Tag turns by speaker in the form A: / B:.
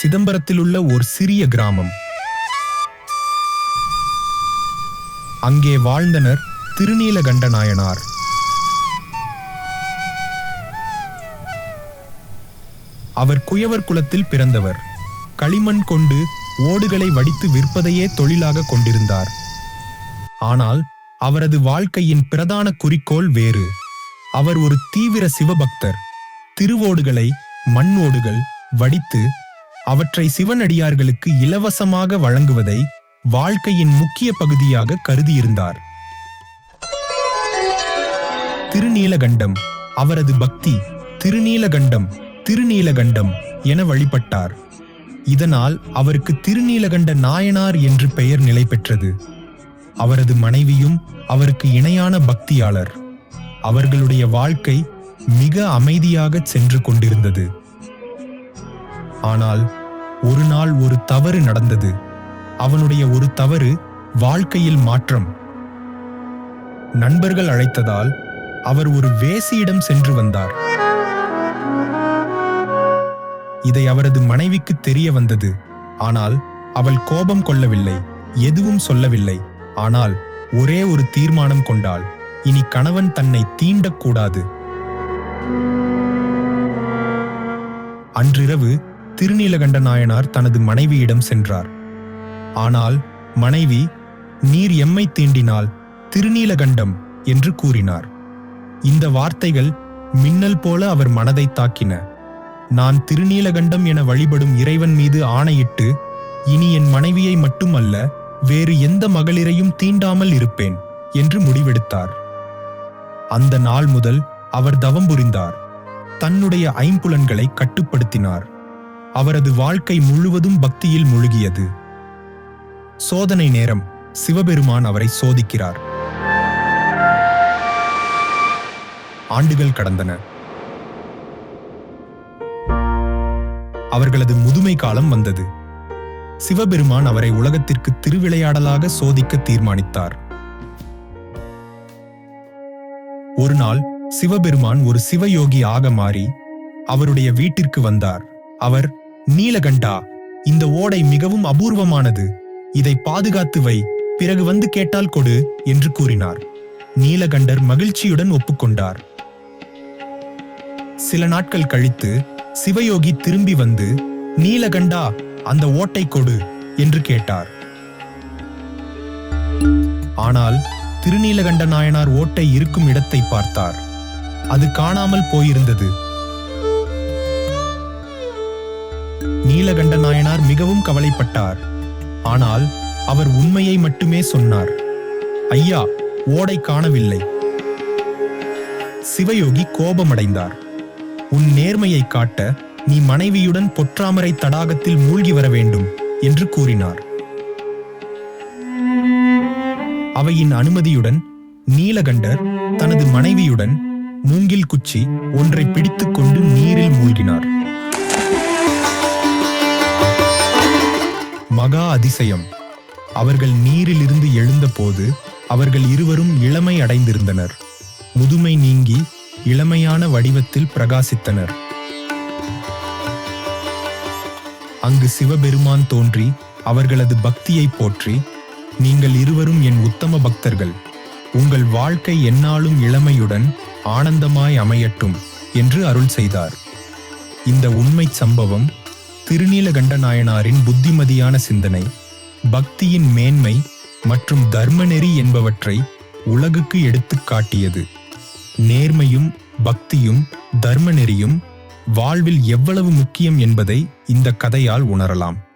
A: சிதம்பரத்தில் உள்ள ஒரு சிறிய கிராமம். அங்கே வாழ்ந்தனர் திருநீலகண்ட நாயனார் அவர் குயவர் குலத்தில் பிறந்தவர். களிமண் கொண்டு ஓடுகளை வடித்து விற்பதையே தொழிலாக கொண்டிருந்தார். ஆனால் அவரது வாழ்க்கையின் பிரதான குறிக்கோள் வேறு. அவர் ஒரு தீவிர சிவபக்தர். திருவோடுகளை மண்ணோடுகள் வடித்து அவற்றை சிவனடியார்களுக்கு இலவசமாக வழங்குவதை வாழ்க்கையின் முக்கிய பகுதியாக கருதியிருந்தார். திருநீலகண்டம். அவரது பக்தி திருநீலகண்டம் திருநீலகண்டம் என வழிபட்டார். இதனால் அவருக்கு திருநீலகண்ட நாயனார் என்று பெயர் நிலை பெற்றது. அவரது மனைவியும் அவருக்கு இணையான பக்தியாளர். அவர்களுடைய வாழ்க்கை மிக அமைதியாக சென்று கொண்டிருந்தது. ஆனால் ஒரு நாள் ஒரு தவறு நடந்தது. அவனுடைய ஒரு தவறு வாழ்க்கையில் மாற்றம். நண்பர்கள் அழைத்ததால் அவர் ஒரு வேசியிடம் சென்று வந்தார். இதை அவரது மனைவிக்கு தெரிய வந்தது. ஆனால் அவள் கோபம் கொள்ளவில்லை எதுவும் சொல்லவில்லை. ஆனால் ஒரே ஒரு தீர்மானம் கொண்டாள் இனி கணவன் தன்னை தீண்டக்கூடாது. அன்றிரவு திருநீலகண்ட நாயனார் தனது மனைவியிடம் சென்றார். ஆனால் மனைவி நீர் எம்மை தீண்டினால் திருநீலகண்டம் என்று கூறினார். இந்த வார்த்தைகள் மின்னல் போல அவர் மனதை தாக்கின. நான் திருநீலகண்டம் என வழிபடும் இறைவன் மீது ஆணையிட்டு இனி என் மனைவியை மட்டுமல்ல வேறு எந்த மகளிரையும் தீண்டாமல் இருப்பேன் என்று முடிவெடுத்தார். அந்த நாள் முதல் அவர் தவம் புரிந்தார். தன்னுடைய ஐம்புலன்களை கட்டுப்படுத்தினார். அவரது வாழ்க்கை முழுவதும் பக்தியில் முழுகியது. சோதனை நேரம். சிவபெருமான் அவரை சோதிக்கிறார். ஆண்டுகள் கடந்தன. அவர்களது முதுமை காலம் வந்தது. சிவபெருமான் அவரை உலகத்திற்கு திருவிளையாடலாக சோதிக்க தீர்மானித்தார். ஒரு நாள் சிவபெருமான் ஒரு சிவயோகி ஆக மாறி அவருடைய வீட்டிற்கு வந்தார். அவர் நீலகண்டா இந்த ஓடை மிகவும் அபூர்வமானது. இதை பாதுகாத்து வை பிறகு வந்து கேட்டால் கொடு என்று கூறினார். நீலகண்டர் மகிழ்ச்சியுடன் ஒப்புக்கொண்டார். சில நாட்கள் கழித்து சிவயோகி திரும்பி வந்து நீலகண்டா அந்த ஓட்டை கொடு என்று கேட்டார். ஆனால் திருநீலகண்ட நாயனார் ஓட்டை இருக்கும் இடத்தை பார்த்தார். அது காணாமல் போயிருந்தது. நீலகண்ட நாயனார் மிகவும் கவலைப்பட்டார். ஆனால் அவர் உண்மையை மட்டுமே சொன்னார். ஐயா ஓடை காணவில்லை. சிவயோகி கோபமடைந்தார். உன் நேர்மையை காட்ட நீ மனைவியுடன் பொற்றாமரை தடாகத்தில் மூழ்கி வர வேண்டும் என்று கூறினார். அவையின் அனுமதியுடன் நீலகண்டர் தனது மனைவியுடன் மூங்கில் குச்சி ஒன்றை பிடித்துக்கொண்டு நீரில் மூழ்கினார். அதிசயம். அவர்கள் நீரிலிருந்து எழுந்தபோது அவர்கள் இருவரும் இளமை அடைந்திருந்தனர். முதுமை நீங்கி இளமையான வடிவத்தில் பிரகாசித்தனர். அங்கு சிவபெருமான் தோன்றி அவர்களது பக்தியை போற்றி நீங்கள் இருவரும் என் உத்தம பக்தர்கள். உங்கள் வாழ்க்கை என்னாலும் இளமையுடன் ஆனந்தமாய் அமையட்டும் என்று அருள் செய்தார். இந்த உண்மை சம்பவம் திருநீலகண்ட நாயனாரின் புத்திமதியான சிந்தனை பக்தியின் மேன்மை மற்றும் தர்மநெறி என்பவற்றை உலகுக்கு எடுத்துக் காட்டியது. நேர்மையும் பக்தியும் தர்மநெறியும் வாழ்வில் எவ்வளவு முக்கியம் என்பதை இந்த கதையால் உணரலாம்.